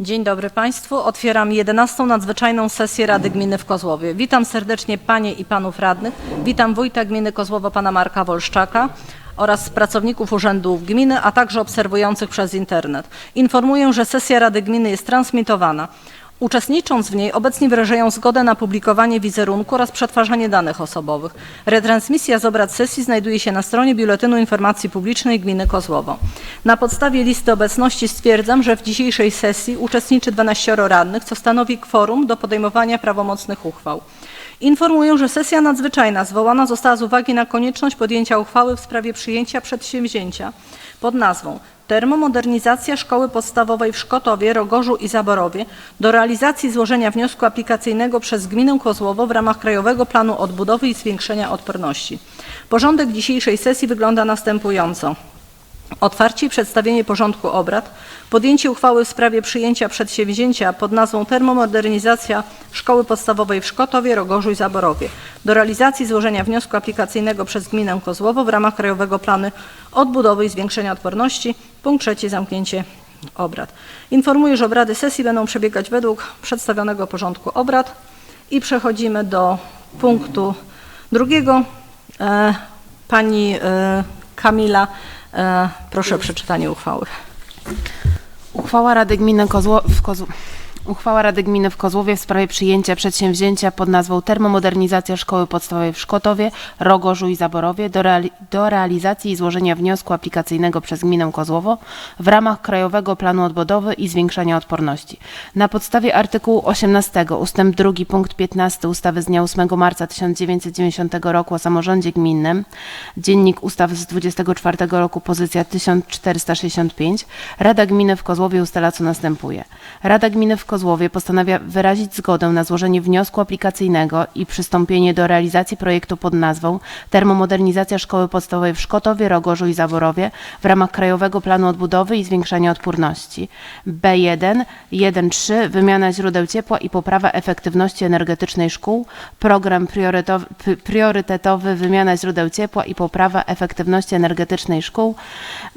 Dzień dobry Państwu. Otwieram 11. nadzwyczajną sesję Rady Gminy w Kozłowie. Witam serdecznie Panie i Panów Radnych. Witam Wójta Gminy Kozłowo Pana Marka Wolszczaka oraz pracowników urzędów gminy, a także obserwujących przez internet. Informuję, że sesja Rady Gminy jest transmitowana. Uczestnicząc w niej obecni wyrażają zgodę na publikowanie wizerunku oraz przetwarzanie danych osobowych. Retransmisja z obrad sesji znajduje się na stronie Biuletynu Informacji Publicznej Gminy Kozłowo. Na podstawie listy obecności stwierdzam, że w dzisiejszej sesji uczestniczy 12 radnych, co stanowi kworum do podejmowania prawomocnych uchwał. Informuję, że sesja nadzwyczajna zwołana została z uwagi na konieczność podjęcia uchwały w sprawie przyjęcia przedsięwzięcia pod nazwą Termomodernizacja Szkoły Podstawowej w Szkotowie, Rogorzu i Zaborowie do realizacji złożenia wniosku aplikacyjnego przez Gminę Kozłowo w ramach Krajowego Planu Odbudowy i Zwiększenia Odporności. Porządek dzisiejszej sesji wygląda następująco. Otwarcie i przedstawienie porządku obrad, podjęcie uchwały w sprawie przyjęcia przedsięwzięcia pod nazwą Termomodernizacja Szkoły Podstawowej w Szkotowie, Rogorzu i Zaborowie do realizacji złożenia wniosku aplikacyjnego przez Gminę Kozłowo w ramach Krajowego Planu Odbudowy i Zwiększenia Odporności. Punkt trzeci, zamknięcie obrad. Informuję, że obrady sesji będą przebiegać według przedstawionego porządku obrad i przechodzimy do punktu drugiego. E, Pani e, Kamila, e, proszę o przeczytanie uchwały. Uchwała Rady Gminy Kozło... w Kozł... Uchwała Rady Gminy w Kozłowie w sprawie przyjęcia przedsięwzięcia pod nazwą Termomodernizacja Szkoły Podstawowej w Szkotowie, Rogorzu i Zaborowie do, reali... do realizacji i złożenia wniosku aplikacyjnego przez Gminę Kozłowo w ramach Krajowego Planu Odbudowy i Zwiększania Odporności. Na podstawie artykułu 18 ustęp 2 punkt 15 ustawy z dnia 8 marca 1990 roku o samorządzie gminnym, Dziennik Ustaw z 24 roku, pozycja 1465, Rada Gminy w Kozłowie ustala co następuje. Rada Gminy w Kozłowie postanawia wyrazić zgodę na złożenie wniosku aplikacyjnego i przystąpienie do realizacji projektu pod nazwą Termomodernizacja Szkoły Podstawowej w Szkotowie, Rogorzu i Zaborowie w ramach Krajowego Planu Odbudowy i Zwiększania Odporności. B1, 1.3 Wymiana źródeł ciepła i poprawa efektywności energetycznej szkół. Program priorytowy, p- priorytetowy Wymiana źródeł ciepła i poprawa efektywności energetycznej szkół.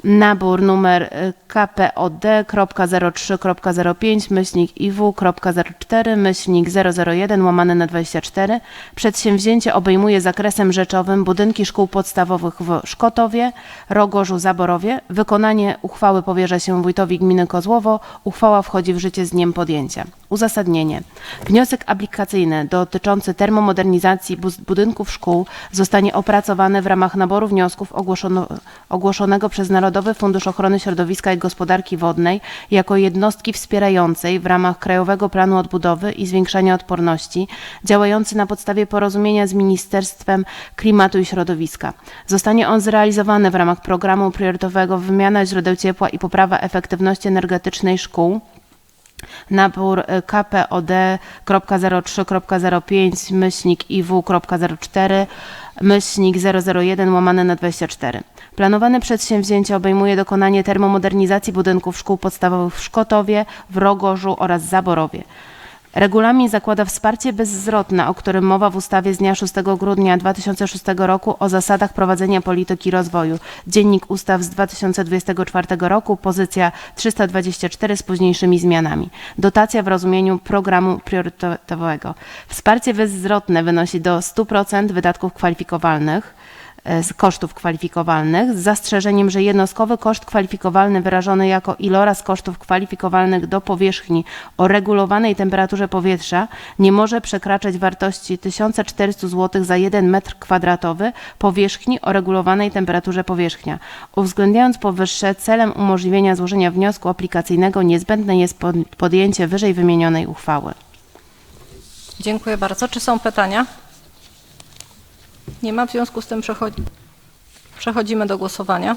Nabór numer y, KPOD.03.05 myślnik IW.04 myślnik 001 łamane na 24. Przedsięwzięcie obejmuje zakresem rzeczowym budynki szkół podstawowych w Szkotowie, Rogorzu, Zaborowie. Wykonanie uchwały powierza się wójtowi gminy Kozłowo. Uchwała wchodzi w życie z dniem podjęcia. Uzasadnienie. Wniosek aplikacyjny dotyczący termomodernizacji budynków szkół zostanie opracowany w ramach naboru wniosków ogłoszono, ogłoszonego przez Narodowy Fundusz Ochrony Środowiska i Gospodarki Wodnej jako jednostki wspierającej w ramach Krajowego Planu Odbudowy i Zwiększania Odporności, działający na podstawie porozumienia z Ministerstwem Klimatu i Środowiska. Zostanie on zrealizowany w ramach programu priorytetowego Wymiana źródeł ciepła i poprawa efektywności energetycznej szkół nabór y, KPOD.03.05 myślnik IW.04 myślnik 001 łamane na 24. Planowane przedsięwzięcie obejmuje dokonanie termomodernizacji budynków szkół podstawowych w Szkotowie, w Rogorzu oraz Zaborowie. Regulamin zakłada wsparcie bezzwrotne, o którym mowa w ustawie z dnia 6 grudnia 2006 roku o zasadach prowadzenia polityki rozwoju. Dziennik Ustaw z 2024 roku, pozycja 324 z późniejszymi zmianami. Dotacja w rozumieniu programu priorytetowego. Wsparcie bezzwrotne wynosi do 100% wydatków kwalifikowalnych z kosztów kwalifikowalnych, z zastrzeżeniem, że jednostkowy koszt kwalifikowalny wyrażony jako iloraz kosztów kwalifikowalnych do powierzchni o regulowanej temperaturze powietrza nie może przekraczać wartości 1400 zł za 1 metr kwadratowy powierzchni o regulowanej temperaturze powierzchnia. Uwzględniając powyższe, celem umożliwienia złożenia wniosku aplikacyjnego niezbędne jest pod- podjęcie wyżej wymienionej uchwały. Dziękuję bardzo. Czy są pytania? Nie ma, w związku z tym przechodzi... przechodzimy do głosowania.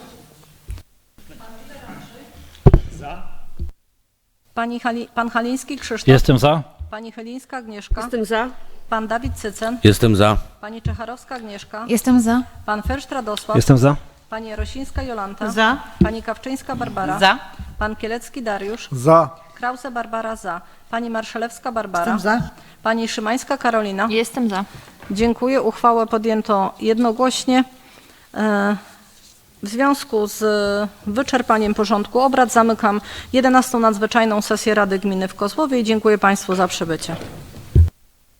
Pani Hali... Pan Haliński Krzysztof, Jestem za. Pani Chylińska Agnieszka, Jestem za. Pan Dawid Cycen, Jestem za. Pani Czecharowska Agnieszka, Jestem za. Pan Fersztr Radosław, Jestem za. Pani Jarosińska Jolanta, Za. Pani Kawczyńska Barbara, Za. Pan Kielecki Dariusz, Za. Krause Barbara za, Pani Marszelewska Barbara, Jestem za. Pani Szymańska Karolina. Jestem za. Dziękuję. Uchwałę podjęto jednogłośnie. E, W związku z wyczerpaniem porządku obrad zamykam 11. nadzwyczajną sesję Rady Gminy w Kozłowie i dziękuję Państwu za przybycie.